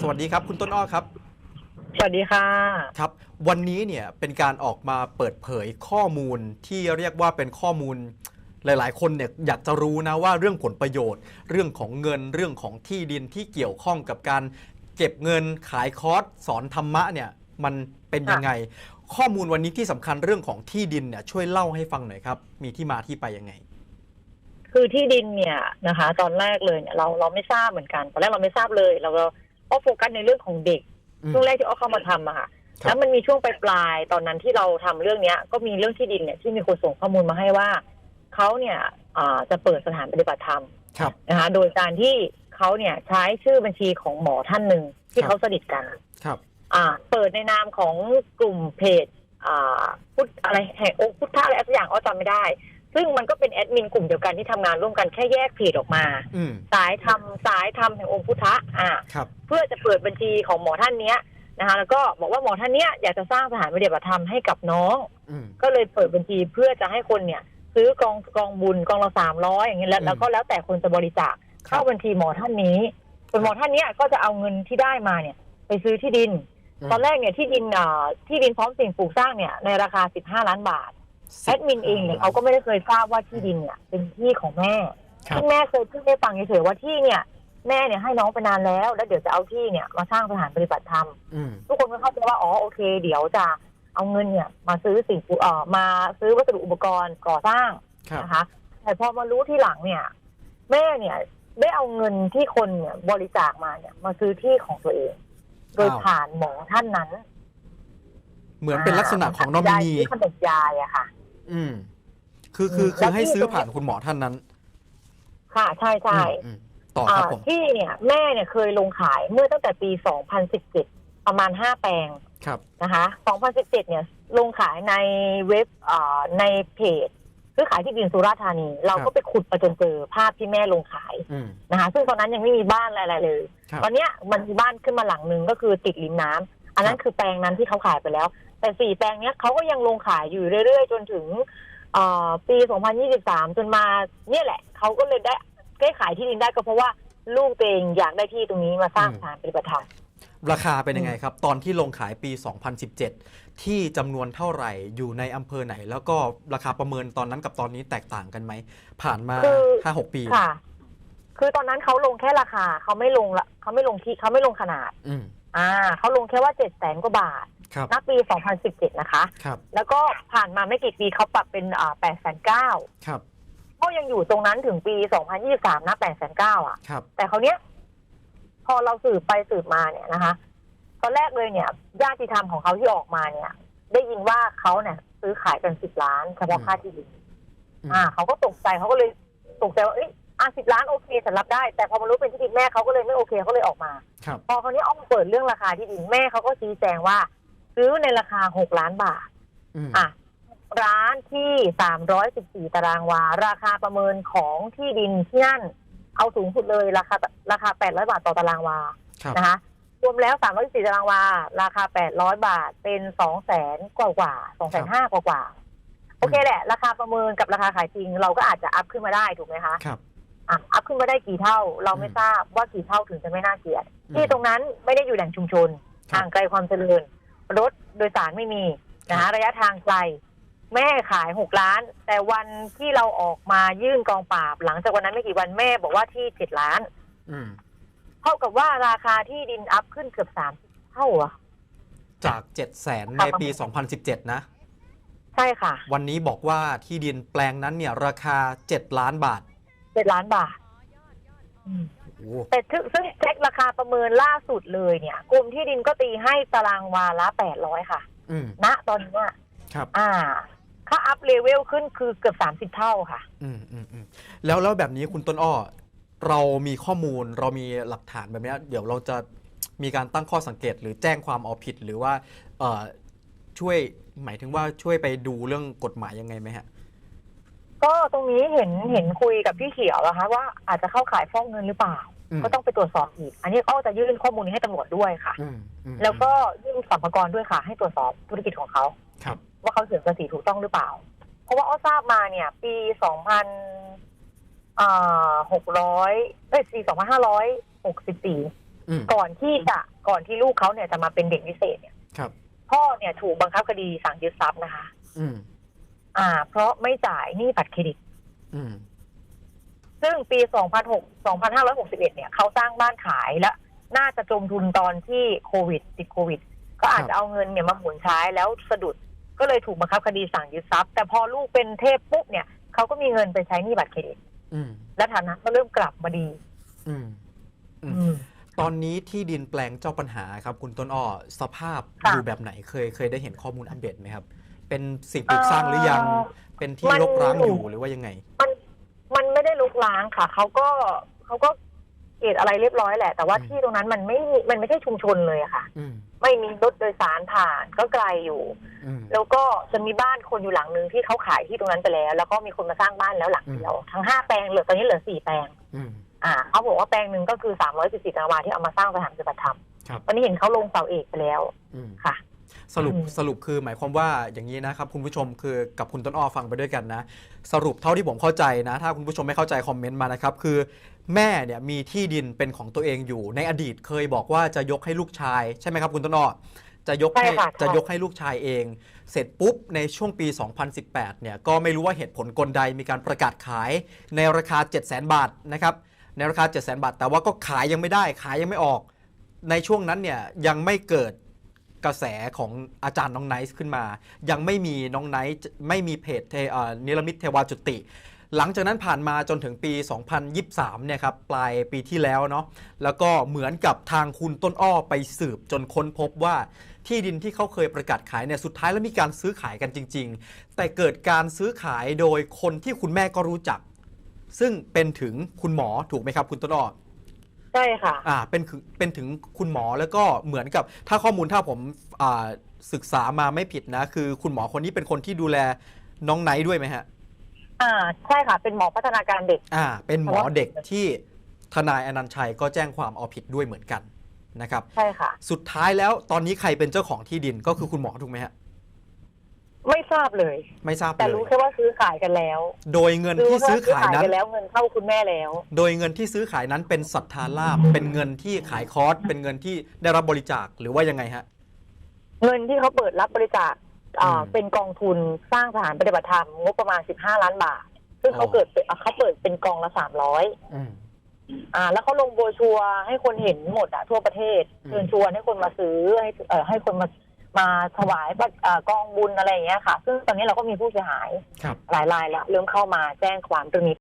สวัสดีครับ คุณต้นอ้อครับ สวัสดีค่ะ ครับ วันนี้เนี่ยเป็นการออกมาเปิดเผยข้อมูลที่เรียกว่าเป็นข้อมูลหลาย ๆ คนเนี่ยอยากจะรู้นะว่าเรื่องผลประโยชน์ เรื่องของเงินเรื่องของที่ดินที่เกี่ยวข้องกับการเก็บเงินขายคอร์สสอนธรรมะเนี่ยมันเป็นยังไง ข้อมูลวันนี้ที่สำคัญเรื่องของที่ดินเนี่ยช่วยเล่าให้ฟังหน่อยครับ มีที่มาที่ไปยังไง คือที่ดินเนี่ยนะคะ ตอนแรกเลยเนี่ยเราเราไม่ทราบเหมือนกันตอนแรกเราไม่ทราบเลย เรา ก็ก็โฟกัสในเรื่องของเด็กอืมช่วงแรกที่อ้อเข้ามาทำอะค่ะครับแล้วมันมีช่วงปลายๆตอนนั้นที่เราทำเรื่องเนี้ย ก็มีเรื่องที่ดินเนี่ยที่มีคนส่งข้อมูลมาให้ว่าเขาเนี่ยอ่าจะเปิดสถานปฏิบัติธรรมครับนะคะโดยการที่เขาเนี่ยใช้ชื่อบัญชีของหมอท่านหนึ่งที่ครับเขาสนิทกันครับ อ่า เปิดในนามของกลุ่มเพจ อ่าพุทธอะไรแห่งองค์พุทธะอะไรสักอย่างอ้อจำไม่ได้ ซึ่งมันก็เป็นแอดมินกลุ่มเดียวกันที่ทำงานร่วมกันแค่แยกเพจออกมาอืมสายทำสายทำแห่งองค์พุทธะอ่าครับเพื่อจะเปิดบัญชีของหมอท่านเนี้ยนะคะแล้วก็บอกว่าหมอท่านเนี้ยอยากจะสร้างสถานปฏิบัติธรรมให้กับน้องอืมก็เลยเปิดบัญชีเพื่อจะให้คนเนี่ย ซื้อกองกองบุญกองละสามร้อยอย่างเงี้ยแล้วอืมแล้วก็แล้วแต่คนจะบริจาคเข้าบัญชีหมอท่านนี้ส่วนหมอท่านเนี้ยก็จะเอาเงินที่ได้มาเนี่ย ไปซื้อที่ดินมตอนแรกเนี่ยที่ดินอ่าที่ดินพร้อมสิ่งปลูกสร้างเนี่ยในราคา15ล้านบาท แอดมินเองเนี่ยเขาก็ไม่ได้เคยทราบว่าที่ดินเนี่ยเป็นที่ของแม่ครับซึ่งแม่เคยพูดให้ฟังเฉยๆว่าที่เนี่ยแม่เนี่ยให้น้องไปนานแล้ว แล้วเดี๋ยวจะเอาที่เนี่ยมาสร้างสถานปฏิบัติธรรมอืมทุกคนก็เข้าใจว่าอ๋อโอเค เดี๋ยวจะเอาเงินเนี่ย มาซื้อสิ่งปลูกเอ่อมาซื้อวัสดุอุปกรณ์ก่อสร้างครับนะคะแต่พอมารู้ที่หลังเนี่ย แม่เนี่ยได้เอาเงินที่คนเนี่ยบริจาคมาเนี่ย มาซื้อที่ของตัวเอง โดยอ้าวผ่านหมอท่านนั้น เหมือนเป็นลักษณะของนอมินียายที่ขนมยายอะค่ะ อืมคือคือแล้คือวให้ที่ซื้อตรงเนี้ยผ่านคุณหมอท่านนั้น ค่ะใช่ใช่อืมอืมต่อครับอ่าผม ที่เนี่ยแม่เนี่ยเคยลงขายเมื่อตั้งแต่ปี 2017 ประมาณ 5 แปลงครับ นะคะ 2017 เนี่ยลงขายในเว็บอ่าในเพจซื้อขายที่ดินสุราษฎร์ธานี เราก็ไปขุดไปจนเจอภาพที่แม่ลงขายอืม นะคะ ซึ่งตอนนั้นยังไม่มีบ้านอะไรเลย ครับ ตอนเนี้ยมันมีบ้านขึ้นมาหลังหนึ่งก็คือติดริมน้ำอันนั้นคือแปลงนั้นที่เขาขายไปแล้ว แต่สี่แปลงเนี้ยเขาก็ยังลงขายอยู่เรื่อยๆ จนถึงเอ่อปี 2023 จนมาเนี่ยแหละ เขาก็เลยได้ได้ขายที่ดินได้ก็เพราะว่าลูกตัวเองอยากได้ที่ตรงนี้มาสร้างสถานปฏิบัติธรรมราคาเป็นยังไงครับ ตอนที่ลงขายปี 2017 ที่จำนวนเท่าไหร่อยู่ในอำเภอไหน แล้วก็ราคาประเมินตอนนั้นกับตอนนี้แตกต่างกันไหม ผ่านมาคือห้าหกปีค่ะ คือตอนนั้นเขาลงแค่ราคาเขาไม่ลงละเขาไม่ลงที่เขาไม่ลงขนาดอืมอ่าเขาลงแค่ว่าเจ็ดแสนกว่าบาทครับ ณปี 2017 นะคะ ครับ แล้วก็ผ่านมาไม่กี่ปีเขาปรับเป็นอ่าแปดแสนเก้าครับ ก็ยังอยู่ตรงนั้นถึงปี 2023นะแปดแสนเก้าอะ ครับ แต่เขาวเนี้ย พอเราสืบไปสืบมาเนี่ยนะคะตอนแรกเลยเนี่ยญาติธรรมของเขาที่ออกมาเนี่ย ได้ยินว่าเขาเนี่ย ซื้อขายกันสิบล้านเฉพาะอืมค่าที่ดินอืม อ่าเขาก็ตกใจเขาก็เลยตกใจว่าเอ้ยอะสิบล้านโอเคฉันรับได้ แต่พอมารู้เป็นที่ดินแม่เขาก็เลยไม่โอเคเขาเลยออกมา ครับ พอคราวนี้อ้อมเปิดเรื่องราคาที่ดินแม่เขาก็ชี้แจงว่า ซื้อในราคาหกล้านบาท อืมอะ ร้านที่สามร้อยสิบสี่ตารางวา ราคาประเมินของที่ดินที่นั่น เอาสูงสุดเลยราคาราคาแปดร้อยบาทต่อตารางวา ครับนะคะ รวมแล้วสามร้อยสี่ตารางวา ราคาแปดร้อยบาทเป็นสองแสนกว่ากว่าสองแสนห้ากว่ากว่า โอเคแหละ ราคาประเมินกับราคาขายจริง เราก็อาจจะอัพขึ้นมาได้ถูกไหมคะ ครับ อะอัพขึ้นมาได้กี่เท่า เราไม่อืมทราบว่ากี่เท่าถึงจะไม่น่าเกลียด อืมที่ตรงนั้นไม่ได้อยู่แหล่งชุมชนครับ ห่างไกลความเจริญ รถโดยสารไม่มีนะคะระยะทางไกลแม่ขายหกล้าน แต่วันที่เราออกมายื่นกองปราบ หลังจากวันนั้นไม่กี่วันแม่บอกว่าที่เจ็ดล้านอืมเท่ากับว่าราคาที่ดินอัพขึ้นเกือบสามเท่าอะจาก7 0 0แสนครัในบปี2017นะ ใช่ค่ะ วันนี้บอกว่าที่ดินแปลงนั้นเนี่ย ราคา7ล้านบาทเจ็ดล้านบาทอืมโอ้โห แต่ซึ่งซึ่งเช็คราคาประเมินล่าสุดเลยเนี่ยกรมที่ดินก็ตีให้ตารางวาละแปดร้อยค่ะอืมณตอนเนี้ยครับ อ่า ค่าอัพเลเวลขึ้นคือเกือบสามสิบเท่าค่ะ อืมอืมอืมแล้วแล้วแบบนี้คุณต้นอ้อเรามีข้อมูลเรามีหลักฐานแบบเนี้ยเดี๋ยวเราจะมีการตั้งข้อสังเกตหรือแจ้งความเอาผิดหรือว่าเอ่อช่วยหมายถึงว่าช่วยไปดูเรื่องกฎหมายยังไงไหมฮะ ก็ตรงนี้เห็นเห็นคุยกับพี่เขียวนะคะว่าอาจจะเข้าขายฟอกเงินหรือเปล่าอืม ก็ต้องไปตรวจสอบอีก อันนี้ก็จะยื่นข้อมูลนี้ให้ตำรวจด้วยค่ะอืมอืมแล้วก็ยื่นสัมภาระด้วยค่ะ ให้ตรวจสอบธุรกิจของเขาครับ ว่าเขาเสียภาษีถูกต้องหรือเปล่า เพราะว่าอ้อทราบมาเนี่ย ปีสองพันหกร้อยเอ้ยปีสองพันห้าร้อยหกสิบสี่อืมก่อนที่จะก่อนที่ลูกเขาเนี่ยจะมาเป็นเด็กพิเศษเนี่ยครับ พ่อเนี่ยถูกบังคับคดีสั่งยึดทรัพย์นะคะ อืม อ่า เพราะไม่จ่ายหนี้บัตรเครดิต อืม ซึ่งปี 2006 2561 เนี่ยเขาสร้างบ้านขายและน่าจะจมทุนตอนที่โควิด ติดโควิด ก็อาจครับจะเอาเงินเนี่ยมาหมุนใช้แล้วสะดุดก็เลยถูกบังคับคดีสั่งยึดทรัพย์ แต่พอลูกเป็นเทพปุ๊บเนี่ยเขาก็มีเงินไปใช้หนี้บัตรเครดิตอืมและฐานะก็เริ่มกลับมาดีอืมอืมอืมตอนนี้ที่ดินแปลงเจ้าปัญหาครับ คุณต้นอ้อสภาพค่ะอยู่แบบไหนเคยเคยได้เห็นข้อมูลอัปเดตไหมครับ เป็นสิ่งปลูกสร้างหรือยังเอ่อเป็นที่มันรกร้างอยู่หรือว่ายังไง มันมันไม่ได้ ลุกล้างค่ะเขาก็เขาก็เกตอะไรเรียบร้อยแหละ แต่ว่าอืมที่ตรงนั้นมันไม่มีมันไม่ใช่ชุมชนเลยอะค่ะอืมไม่มีรถโดยสารผ่านก็ไกลอยู่อืมแล้วก็จะมีบ้านคนอยู่หลังหนึ่งที่เขาขายที่ตรงนั้นไปแล้ว แล้วก็มีคนมาสร้างบ้านแล้วหลังเดียวทั้งห้าแปลงเหลือตอนนี้เหลือสี่แปลงอืมอ่าเขาบอกว่าแปลงหนึ่งก็คือสามร้อยสิบสี่ตารางวาที่เอามาสร้างสถานปฏิบัติธรรมครับตอนนี้เห็นเขาลงเสาเอกไปแล้วอืมค่ะ สรุปอืมสรุปคือหมายความว่าอย่างนี้นะครับคุณผู้ชมคือกับคุณต้นอ้อฟังไปด้วยกันนะ สรุปเท่าที่ผมเข้าใจนะ ถ้าคุณผู้ชมไม่เข้าใจคอมเมนต์มานะครับ คือแม่เนี่ยมีที่ดินเป็นของตัวเองอยู่ ในอดีตเคยบอกว่าจะยกให้ลูกชาย ใช่ไหมครับคุณต้นอ้อจะยกให้ใช่ค่ะใช่จะยกให้ลูกชายเอง เสร็จปุ๊บในช่วงปี 2018 เนี่ยก็ไม่รู้ว่าเหตุผลกลใดมีการประกาศขายในราคา 7 0 0 0 0 0 บาทนะครับในราคา 7 0 0 0 0 0 บาท แต่ว่าก็ขายยังไม่ได้ขายยังไม่ออก ในช่วงนั้นเนี่ยยังไม่เกิด กระแสของอาจารย์น้องไนท์ขึ้นมา ยังไม่มีน้องไนท์ไม่มีเพจเทนิรมิตเทวาจุติ หลังจากนั้นผ่านมาจนถึงปี 2023 เนี่ยครับปลายปีที่แล้วเนาะแล้วก็เหมือนกับทางคุณต้นอ้อไปสืบจนค้นพบว่าที่ดินที่เขาเคยประกาศขายเนี่ยสุดท้ายแล้วมีการซื้อขายกันจริง ๆ แต่เกิดการซื้อขายโดยคนที่คุณแม่ก็รู้จัก ซึ่งเป็นถึงคุณหมอถูกไหมครับ คุณต้นอ้อ ใช่ค่ะ อ่าเป็นคือเป็นถึงคุณหมอแล้วก็เหมือนกับถ้าข้อมูลถ้าผมอ่าศึกษามาไม่ผิดนะ คือคุณหมอคนนี้เป็นคนที่ดูแลน้องไนท์ด้วยไหมฮะ อ่าใช่ค่ะ เป็นหมอพัฒนาการเด็ก อ่า เป็นหมอเด็กที่ทนายอนันต์ชัยก็แจ้งความเอาผิดด้วยเหมือนกันนะครับ ใช่ค่ะ สุดท้ายแล้วตอนนี้ใครเป็นเจ้าของที่ดินก็คือคุณหมอถูกไหมฮะ ไม่ทราบเลย ไม่ทราบแต่เลรู้ยแค่ว่าซื้อขายกันแล้วโดยเงินที่ซื้อขายนั้น กันแล้วเงินเข้าคุณแม่แล้ว โดยเงินที่ซื้อขายนั้นเป็นศรัทธาลาบเป็นเงินที่ขายคอร์สเป็นเงินที่ได้รับบริจาคหรือว่ายังไงฮะ เงินที่เขาเปิดรับบริจาคอ่าอืมเป็นกองทุนสร้างสถานปฏิบัติธรรมงบประมาณ 15 ล้านบาท ซึ่งเขาอ๋อ เกิดเป็นอะเขาเปิดเป็นกองละ 300อืม อ่า แล้วเขาลงโบรชัวร์ให้คนเห็นหมดอะทั่วประเทศอืม เชิญชวนให้คนมาซื้อให้เอ่อให้คนมา มาถวายบัตรอ่ากองบุญอะไรอย่างเงี้ยค่ะ ซึ่งตอนนี้เราก็มีผู้เสียหายครับ หลายรายแล้วเริ่มเข้ามาแจ้งความเรื่องนี้